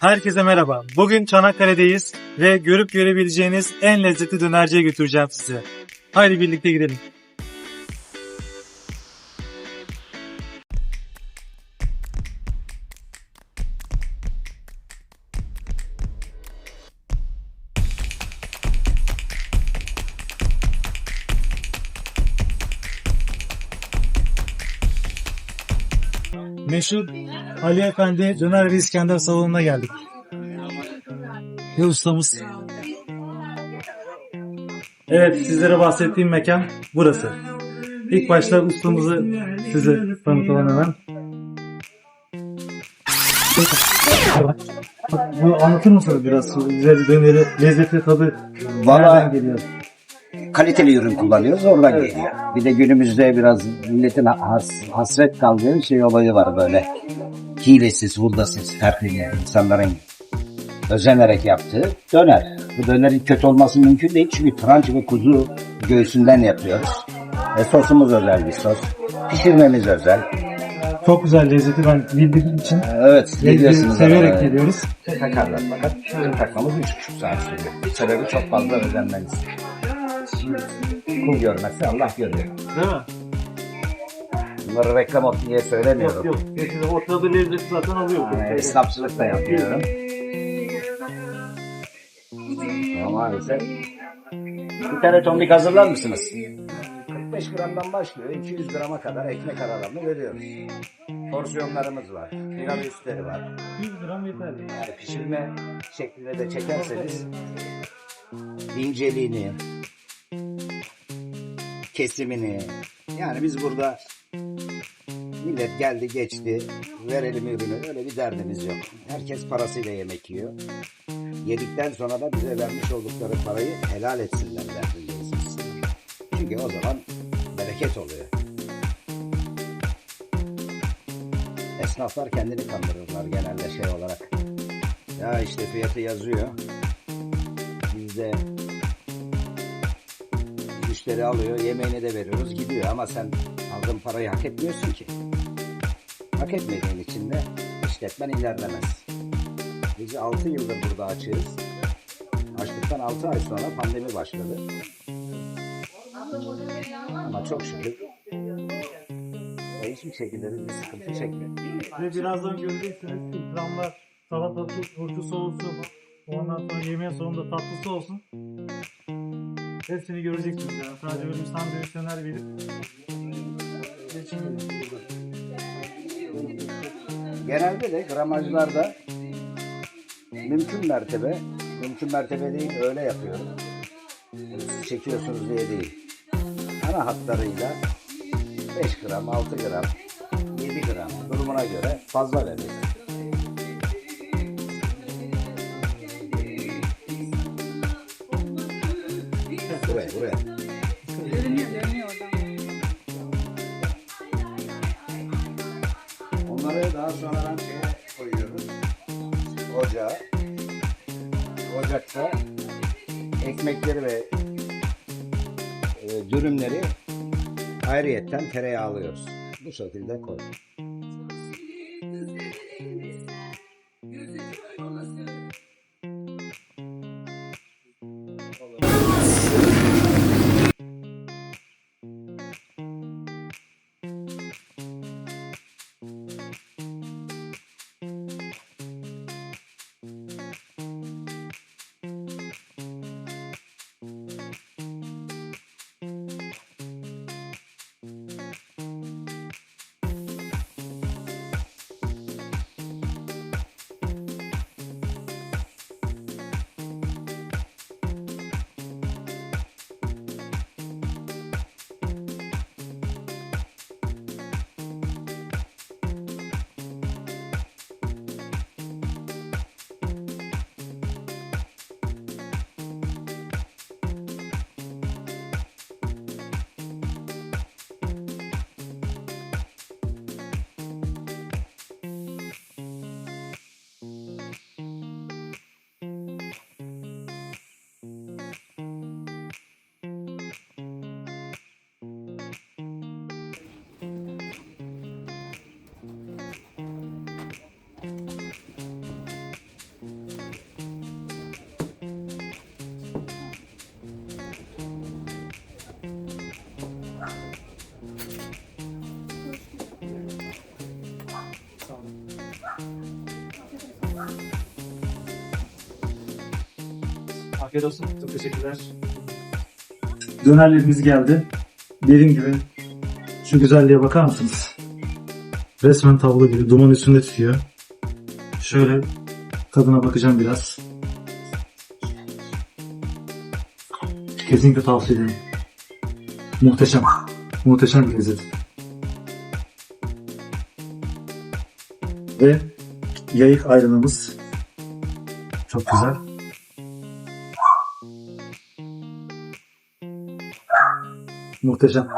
Herkese merhaba. Bugün Çanakkale'deyiz ve görüp görebileceğiniz en lezzetli dönerciye götüreceğim sizi. Haydi birlikte gidelim. Meşhur Ali Efendi Döner ve İskender salonuna geldik. Ve ustamız. Evet sizlere bahsettiğim mekan burası. İlk başta ustamızı size tanıtalım hemen. Bu anlatır mısınız biraz? Güzel döneri, lezzeti, tadı Valla nereden geliyor? kaliteli ürün kullanıyoruz oradan geliyor. Bir de günümüzde biraz milletin has, hasret kaldığı şey olayı var böyle. Hilesiz, hurdasız, tertemiz insanların özenerek yaptığı döner. Bu dönerin kötü olması mümkün değil çünkü tranç ve kuzu göğsünden yapıyoruz. E, sosumuz özel bir sos. Pişirmemiz özel. Çok güzel lezzeti ben bildiğim için E, Evet, biliyorsunuz. severek ama- geliyoruz. Takarlar fakat bizim takmamız üç buçuk saat sürüyor. Sebebi çok fazla özenmeniz. Kul görmezse Allah görüyor. Değil mi? Bunları reklam olsun diye söylemiyorum. Yok yok. Kesinlikle o tadı lezzeti zaten alıyor. Yani esnafçılık da yapıyorum. Ama maalesef. Bir tane tombik hazırlar mısınız? 45 gramdan başlıyor. 200 grama kadar ekmek aralarını veriyoruz. Porsiyonlarımız var. Pilav üstleri var. 100 gram yeterli. Yani pişirme şekline de çekerseniz inceliğini, kesimini yani biz burada millet geldi geçti verelim ürünü öyle bir derdimiz yok. Herkes parasıyla yemek yiyor. Yedikten sonra da bize vermiş oldukları parayı helal etsinler derdindeyiz. Çünkü o zaman bereket oluyor. Esnaflar kendini kandırırlar genelde şey olarak. Ya işte fiyatı yazıyor. Biz de müşteri alıyor, yemeğini de veriyoruz, gidiyor. Ama sen aldığın parayı hak etmiyorsun ki. Hak etmediğin için de işletmen ilerlemez. Biz 6 yıldır burada açığız. Açtıktan 6 ay sonra pandemi başladı. Ama çok şükür hiçbir şekilde bir sıkıntı çekmedik. Ve birazdan göreceksiniz ikramlar, salatası, turşusu olsun. Ondan sonra yemeğin sonunda tatlısı olsun. Hepsini göreceksiniz yani. Sadece böyle bir sandviç Genelde de gramajlarda mümkün mertebe, mümkün mertebe değil öyle yapıyorum. Çekiyorsunuz diye değil. Ana hatlarıyla 5 gram, 6 gram, 7 gram durumuna göre fazla veriyorum. Buraya, buraya. Dürümleri ayrıyetten tereyağı alıyoruz. Bu şekilde koy. Afiyet olsun. Çok teşekkürler. Dönerlerimiz geldi. Dediğim gibi şu güzelliğe bakar mısınız? Resmen tablo gibi duman üstünde tutuyor. Şöyle tadına bakacağım biraz. Kesinlikle tavsiye ederim. Muhteşem. Muhteşem bir lezzet. Ve yayık ayranımız. Çok güzel. Muhteşem.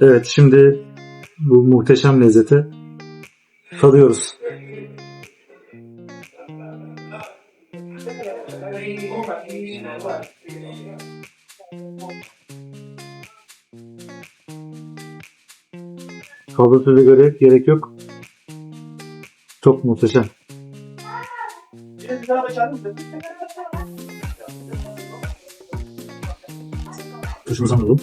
Evet şimdi bu muhteşem lezzeti tadıyoruz. Söze göre gerek yok. Çok muhteşem. Tuşumuzu alalım.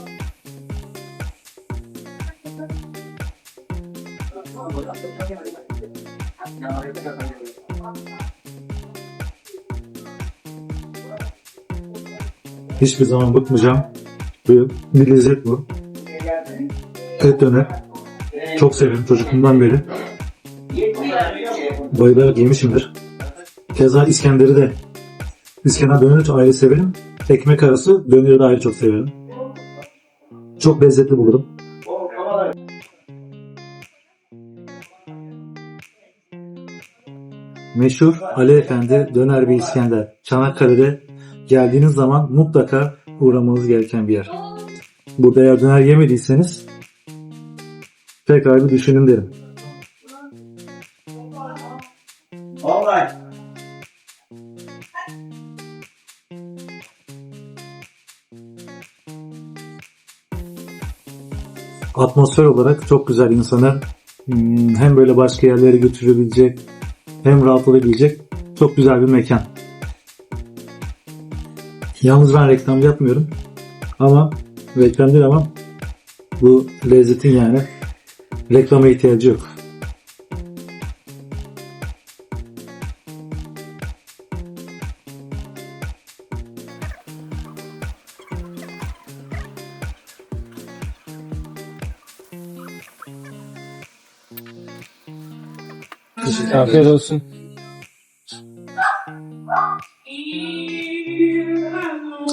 Hiçbir zaman bıkmayacağım. Bir, bir lezzet bu. Et döner. Çok seviyorum çocukluğumdan beri. Bayılarak yemişimdir. Keza İskender'i de İskender döneri ayrı severim. Ekmek arası döneri de ayrı çok severim. Çok lezzetli bulurum. Meşhur Ali Efendi Döner ve İskender. Çanakkale'de geldiğiniz zaman mutlaka uğramanız gereken bir yer. Burada eğer döner yemediyseniz tekrar bir düşünün derim. Atmosfer olarak çok güzel insanı hmm, hem böyle başka yerlere götürebilecek hem rahatlatabilecek çok güzel bir mekan. Yalnız ben reklam yapmıyorum ama reklam değil ama bu lezzetin yani reklama ihtiyacı yok. Afiyet olsun.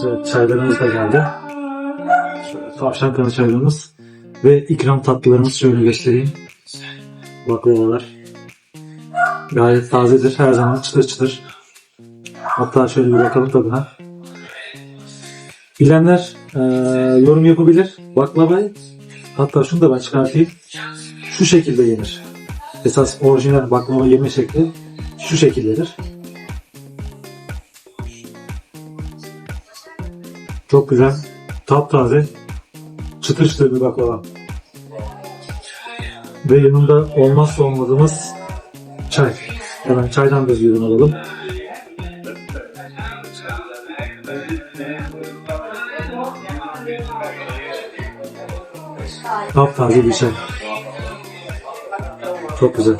Evet, çaylarımız da geldi. Şöyle tavşan kanı çaylarımız ve ikram tatlılarımız şöyle göstereyim. Baklavalar. Gayet tazedir. Her zaman çıtır çıtır. Hatta şöyle bir bakalım tadına. Bilenler eee, yorum yapabilir. Baklavayı hatta şunu da ben çıkartayım. Şu şekilde yenir. Esas orijinal baklava yeme şekli şu şekildedir. Çok güzel, taptaze, çıtır çıtır bir baklava. Ve yanında olmazsa olmadığımız çay. Hemen çaydan da bir yudum alalım. Taptaze bir çay. Çok güzel.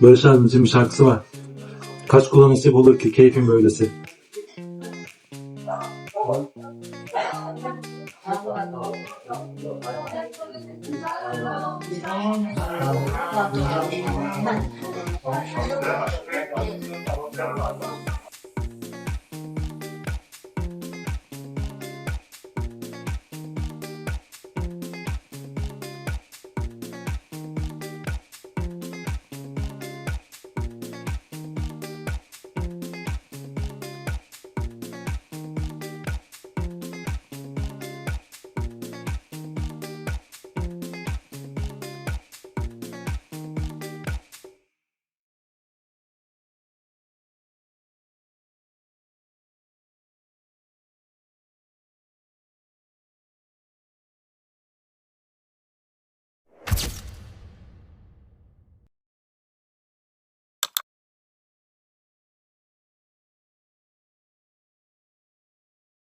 Barış abimizin bir şarkısı var. Kaç nasip olur ki keyfin böylesi. Thank you.